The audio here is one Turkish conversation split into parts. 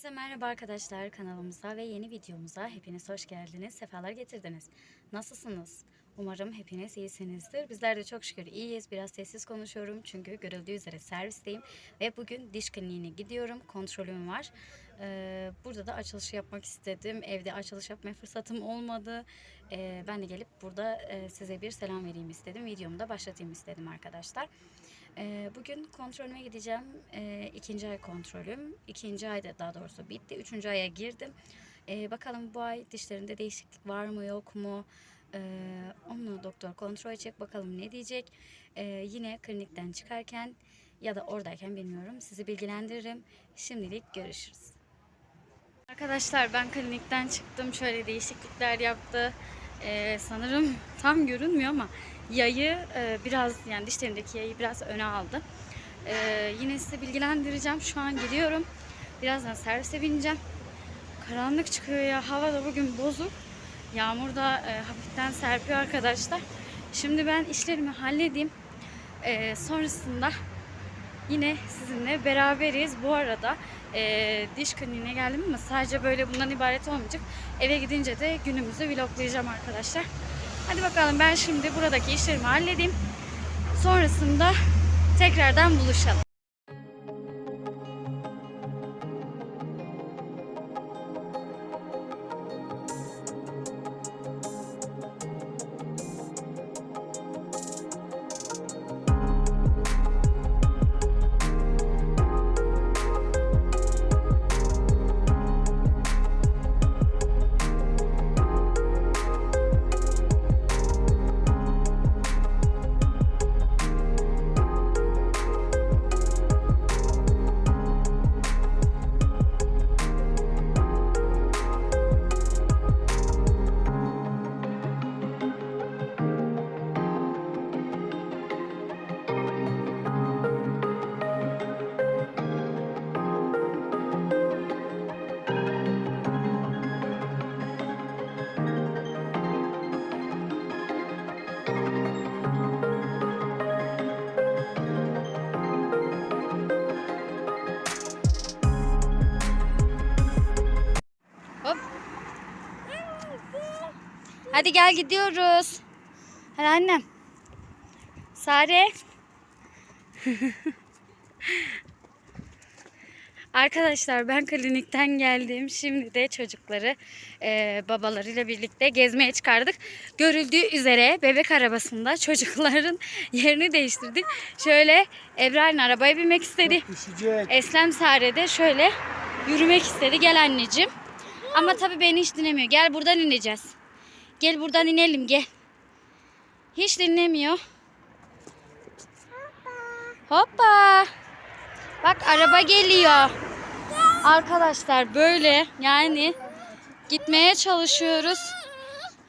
Herkese merhaba arkadaşlar kanalımıza ve yeni videomuza hepiniz hoş geldiniz, sefalar getirdiniz. Nasılsınız? Umarım hepiniz iyisinizdir. Bizler de çok şükür iyiyiz. Biraz sessiz konuşuyorum çünkü görüldüğü üzere servisteyim ve bugün diş kliniğine gidiyorum. Kontrolüm var. Ee, burada da açılış yapmak istedim. Evde açılış yapmaya fırsatım olmadı. Ee, ben de gelip burada e, size bir selam vereyim istedim. Videomu da başlatayım istedim arkadaşlar. Ee, bugün kontrolüme gideceğim. Ee, ikinci ay kontrolüm. İkinci ayda daha doğrusu bitti. Üçüncü aya girdim. Ee, bakalım bu ay dişlerinde değişiklik var mı yok mu? Ee, onu doktor kontrol edecek. Bakalım ne diyecek. Yine klinikten çıkarken ya da oradayken bilmiyorum. Sizi bilgilendiririm. Şimdilik görüşürüz. Arkadaşlar ben klinikten çıktım. Şöyle değişiklikler yaptı. Ee, sanırım tam görünmüyor ama yayı e, biraz yani dişlerimdeki yayı biraz öne aldı. Ee, yine size bilgilendireceğim. Şu an gidiyorum. Birazdan servise bineceğim. Karanlık çıkıyor ya. Hava da bugün bozuk. Yağmur da e, hafiften serpiyor arkadaşlar. Şimdi ben işlerimi halledeyim. Ee, sonrasında yine sizinle beraberiz. Bu arada e, diş kliniğine geldim ama sadece böyle bundan ibaret olmayacak. Eve gidince de günümüzü vloglayacağım arkadaşlar. Hadi bakalım ben şimdi buradaki işlerimi halledeyim. Sonrasında tekrardan buluşalım. Hadi gel gidiyoruz. Hadi annem. Sare. Arkadaşlar ben klinikten geldim. Şimdi de çocukları e, babalarıyla birlikte gezmeye çıkardık. Görüldüğü üzere bebek arabasında çocukların yerini değiştirdik. Şöyle Ebrar'ın arabaya binmek istedi. Eslem Sare de şöyle yürümek istedi. Gel anneciğim. Ama tabii beni hiç dinlemiyor. Gel buradan ineceğiz. Gel buradan inelim gel. Hiç dinlemiyor. Hoppa. Bak araba geliyor. Arkadaşlar böyle yani gitmeye çalışıyoruz.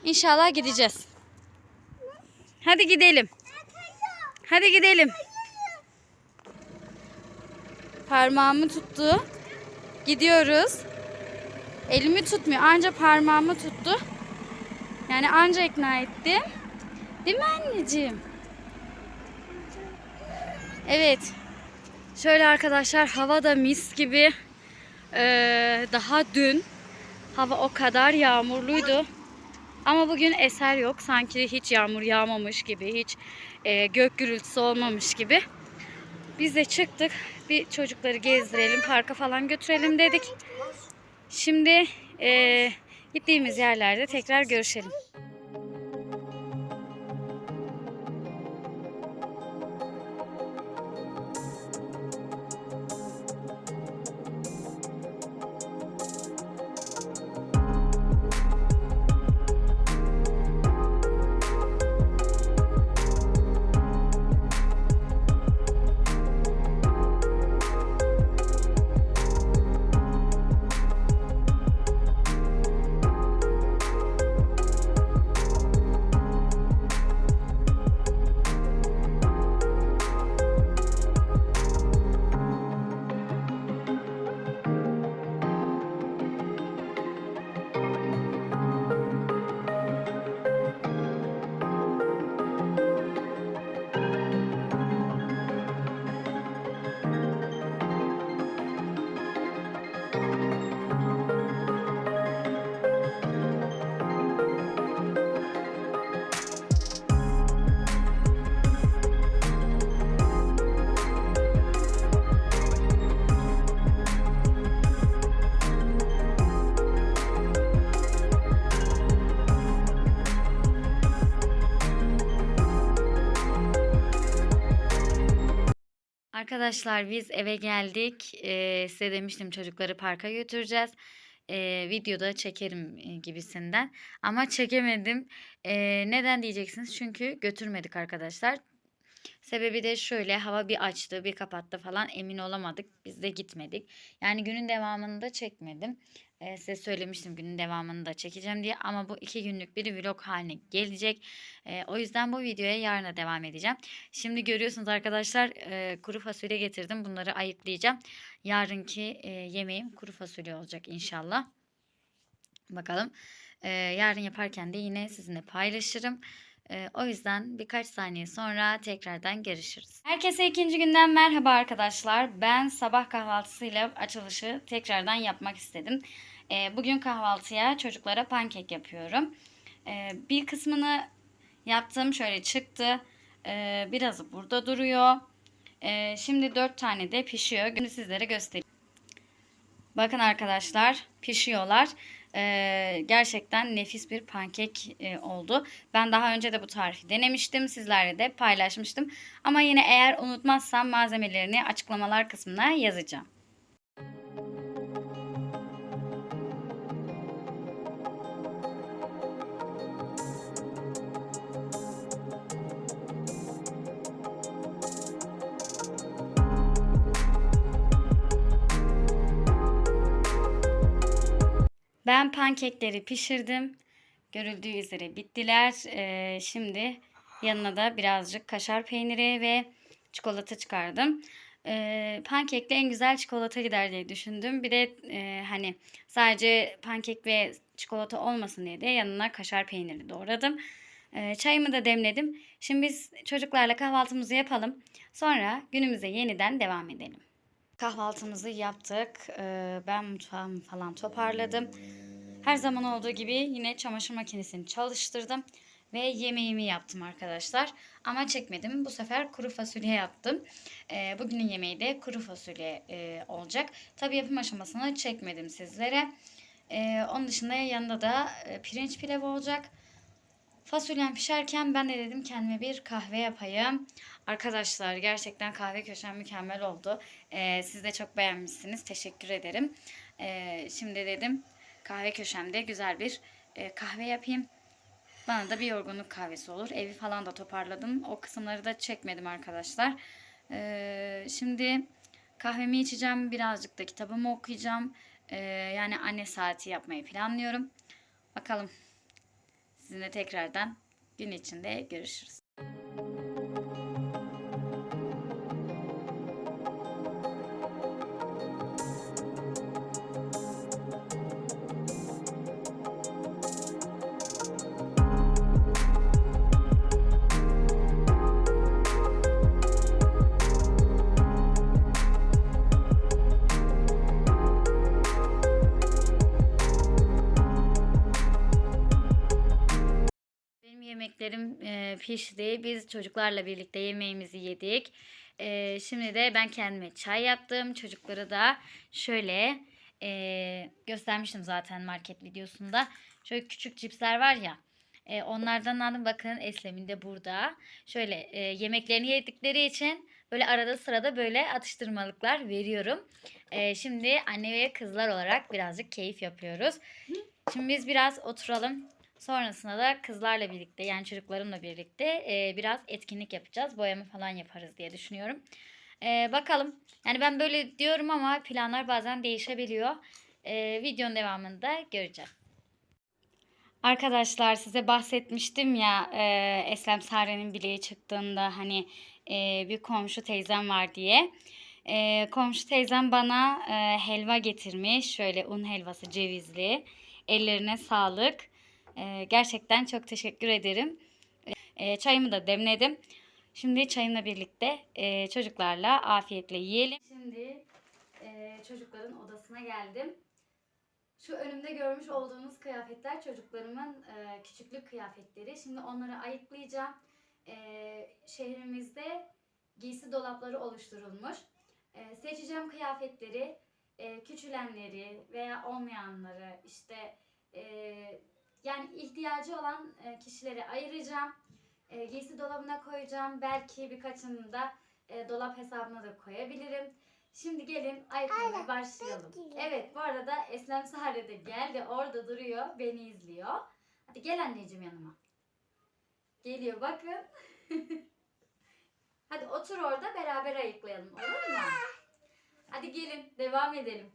İnşallah gideceğiz. Hadi gidelim. Hadi gidelim. Parmağımı tuttu. Gidiyoruz. Elimi tutmuyor. Anca parmağımı tuttu. Yani anca ikna etti. Değil mi anneciğim? Evet. Şöyle arkadaşlar hava da mis gibi. Ee, daha dün hava o kadar yağmurluydu. Ama bugün eser yok. Sanki hiç yağmur yağmamış gibi, hiç e, gök gürültüsü olmamış gibi. Biz de çıktık. Bir çocukları gezdirelim, parka falan götürelim dedik. Şimdi e, gittiğimiz yerlerde tekrar görüşelim. Arkadaşlar biz eve geldik. Ee, size demiştim çocukları parka götüreceğiz. Ee, videoda çekerim e, gibisinden. Ama çekemedim. Ee, neden diyeceksiniz? Çünkü götürmedik arkadaşlar. Sebebi de şöyle hava bir açtı bir kapattı falan emin olamadık. Biz de gitmedik. Yani günün devamını da çekmedim. Ee, size söylemiştim günün devamını da çekeceğim diye. Ama bu iki günlük bir vlog haline gelecek. Ee, o yüzden bu videoya yarına devam edeceğim. Şimdi görüyorsunuz arkadaşlar e, kuru fasulye getirdim. Bunları ayıklayacağım. Yarınki e, yemeğim kuru fasulye olacak inşallah. Bakalım. Ee, yarın yaparken de yine sizinle paylaşırım. Ee, o yüzden birkaç saniye sonra tekrardan görüşürüz. Herkese ikinci günden merhaba arkadaşlar. Ben sabah kahvaltısıyla açılışı tekrardan yapmak istedim. Ee, bugün kahvaltıya çocuklara pankek yapıyorum. Ee, bir kısmını yaptım şöyle çıktı. Ee, birazı burada duruyor. Şimdi dört tane de pişiyor. Şimdi sizlere göstereyim. Bakın arkadaşlar pişiyorlar. Ee, gerçekten nefis bir pankek e, oldu. Ben daha önce de bu tarifi denemiştim. Sizlerle de paylaşmıştım. Ama yine eğer unutmazsam malzemelerini açıklamalar kısmına yazacağım. Ben pankekleri pişirdim. Görüldüğü üzere bittiler. Ee, şimdi yanına da birazcık kaşar peyniri ve çikolata çıkardım. Ee, pankekle en güzel çikolata gider diye düşündüm. Bir de e, hani sadece pankek ve çikolata olmasın diye de yanına kaşar peyniri doğradım. Ee, çayımı da demledim. Şimdi biz çocuklarla kahvaltımızı yapalım. Sonra günümüze yeniden devam edelim. Kahvaltımızı yaptık. Ee, ben mutfağımı falan toparladım. Her zaman olduğu gibi yine çamaşır makinesini çalıştırdım. Ve yemeğimi yaptım arkadaşlar. Ama çekmedim. Bu sefer kuru fasulye yaptım. Ee, bugünün yemeği de kuru fasulye e, olacak. Tabi yapım aşamasını çekmedim sizlere. Ee, onun dışında yanında da e, pirinç pilavı olacak. Fasulyem pişerken ben de dedim kendime bir kahve yapayım. Arkadaşlar gerçekten kahve köşem mükemmel oldu. Ee, siz de çok beğenmişsiniz. Teşekkür ederim. Ee, şimdi dedim kahve köşemde güzel bir e, kahve yapayım. Bana da bir yorgunluk kahvesi olur. Evi falan da toparladım. O kısımları da çekmedim arkadaşlar. Ee, şimdi kahvemi içeceğim. Birazcık da kitabımı okuyacağım. Ee, yani anne saati yapmayı planlıyorum. Bakalım. Sizinle tekrardan gün içinde görüşürüz. Yemeklerim e, pişti. Biz çocuklarla birlikte yemeğimizi yedik. E, şimdi de ben kendime çay yaptım. Çocukları da şöyle e, göstermiştim zaten market videosunda. Şöyle küçük cipsler var ya. E, onlardan aldım. Bakın Eslem'in de burada. Şöyle e, yemeklerini yedikleri için böyle arada sırada böyle atıştırmalıklar veriyorum. E, şimdi anne ve kızlar olarak birazcık keyif yapıyoruz. Şimdi biz biraz oturalım. Sonrasında da kızlarla birlikte yani çocuklarımla birlikte e, biraz etkinlik yapacağız. Boyama falan yaparız diye düşünüyorum. E, bakalım. Yani ben böyle diyorum ama planlar bazen değişebiliyor. E, videonun devamında göreceğiz. Arkadaşlar size bahsetmiştim ya e, Eslem Sare'nin bileği çıktığında hani e, bir komşu teyzem var diye. E, komşu teyzem bana e, helva getirmiş. Şöyle un helvası cevizli. Ellerine sağlık. Ee, gerçekten çok teşekkür ederim. Ee, çayımı da demledim. Şimdi çayımla birlikte e, çocuklarla afiyetle yiyelim. Şimdi e, çocukların odasına geldim. Şu önümde görmüş olduğunuz kıyafetler çocuklarımın e, küçüklük kıyafetleri. Şimdi onları ayıklayacağım. E, şehrimizde giysi dolapları oluşturulmuş. E, seçeceğim kıyafetleri, e, küçülenleri veya olmayanları işte e, yani ihtiyacı olan e, kişilere ayıracağım. E, giysi dolabına koyacağım. Belki birkaçını da e, dolap hesabına da koyabilirim. Şimdi gelin ayıklamaya başlayalım. Evet bu arada Eslem Sare de geldi. Orada duruyor. Beni izliyor. Hadi gel anneciğim yanıma. Geliyor bakın. Hadi otur orada beraber ayıklayalım olur mu? Hadi gelin devam edelim.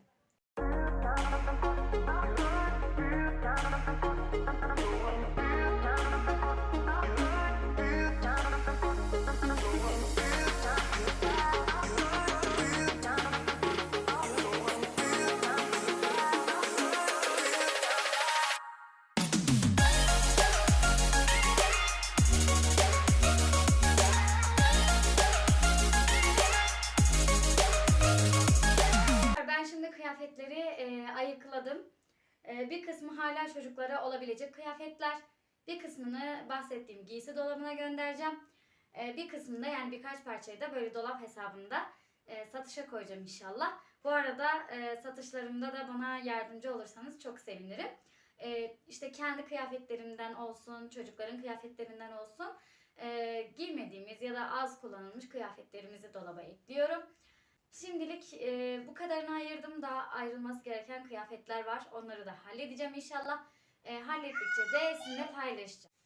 Ayıkladım. E, bir kısmı hala çocuklara olabilecek kıyafetler. Bir kısmını bahsettiğim giysi dolabına göndereceğim. E, bir kısmını da yani birkaç parçayı da böyle dolap hesabında e, satışa koyacağım inşallah. Bu arada e, satışlarımda da bana yardımcı olursanız çok sevinirim. E, işte kendi kıyafetlerimden olsun, çocukların kıyafetlerinden olsun giymediğimiz ya da az kullanılmış kıyafetlerimizi dolaba ekliyorum. Şimdilik e, bu kadarını ayırdım. Daha ayrılması gereken kıyafetler var. Onları da halledeceğim inşallah. E, hallettikçe de sizinle paylaşacağım.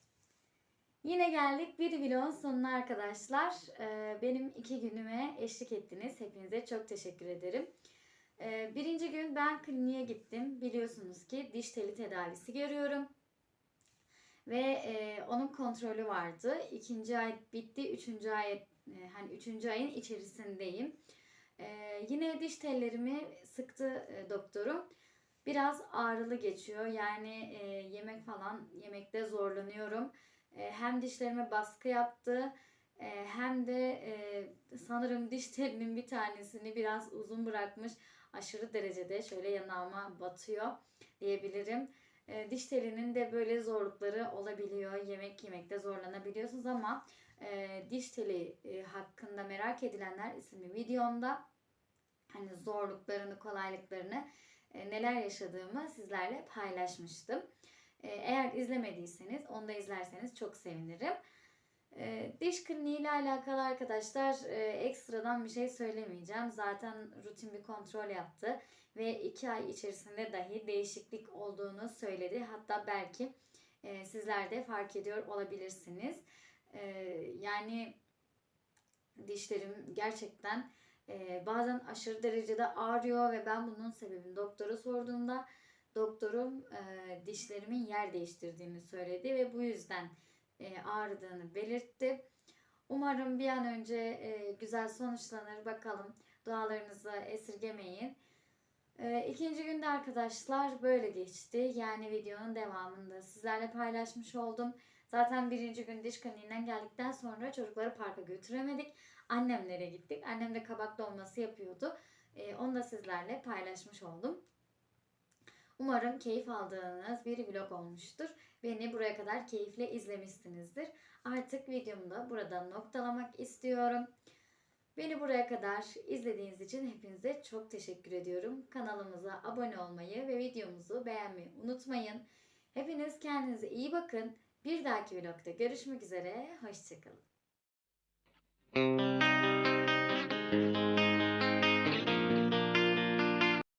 Yine geldik bir vlogun sonuna arkadaşlar. E, benim iki günüme eşlik ettiniz. Hepinize çok teşekkür ederim. E, birinci gün ben kliniğe gittim. Biliyorsunuz ki diş teli tedavisi görüyorum. Ve e, onun kontrolü vardı. İkinci ay bitti. Üçüncü ay e, hani üçüncü ayın içerisindeyim. Ee, yine diş tellerimi sıktı e, doktorum. Biraz ağrılı geçiyor. Yani e, yemek falan yemekte zorlanıyorum. E, hem dişlerime baskı yaptı e, hem de e, sanırım diş telinin bir tanesini biraz uzun bırakmış. Aşırı derecede şöyle yanağıma batıyor diyebilirim. E, diş telinin de böyle zorlukları olabiliyor. Yemek yemekte zorlanabiliyorsunuz ama e, diş teli e, hakkında merak edilenler isimli videomda hani zorluklarını, kolaylıklarını, e, neler yaşadığımı sizlerle paylaşmıştım. E, eğer izlemediyseniz onu da izlerseniz çok sevinirim. E, diş kliniği ile alakalı arkadaşlar e, ekstradan bir şey söylemeyeceğim. Zaten rutin bir kontrol yaptı ve iki ay içerisinde dahi değişiklik olduğunu söyledi. Hatta belki e, sizler de fark ediyor olabilirsiniz. E, yani dişlerim gerçekten e, bazen aşırı derecede ağrıyor ve ben bunun sebebini doktora sorduğumda doktorum e, dişlerimin yer değiştirdiğini söyledi ve bu yüzden e, ağrıdığını belirtti. Umarım bir an önce e, güzel sonuçlanır. Bakalım dualarınızı esirgemeyin. E, ikinci günde arkadaşlar böyle geçti. Yani videonun devamında sizlerle paylaşmış oldum. Zaten birinci gün diş kliniğinden geldikten sonra çocukları parka götüremedik. Annemlere gittik. Annem de kabak dolması yapıyordu. E, onu da sizlerle paylaşmış oldum. Umarım keyif aldığınız bir vlog olmuştur. Beni buraya kadar keyifle izlemişsinizdir. Artık videomu da burada noktalamak istiyorum. Beni buraya kadar izlediğiniz için hepinize çok teşekkür ediyorum. Kanalımıza abone olmayı ve videomuzu beğenmeyi unutmayın. Hepiniz kendinize iyi bakın. Bir dahaki vlogda görüşmek üzere. Hoşçakalın.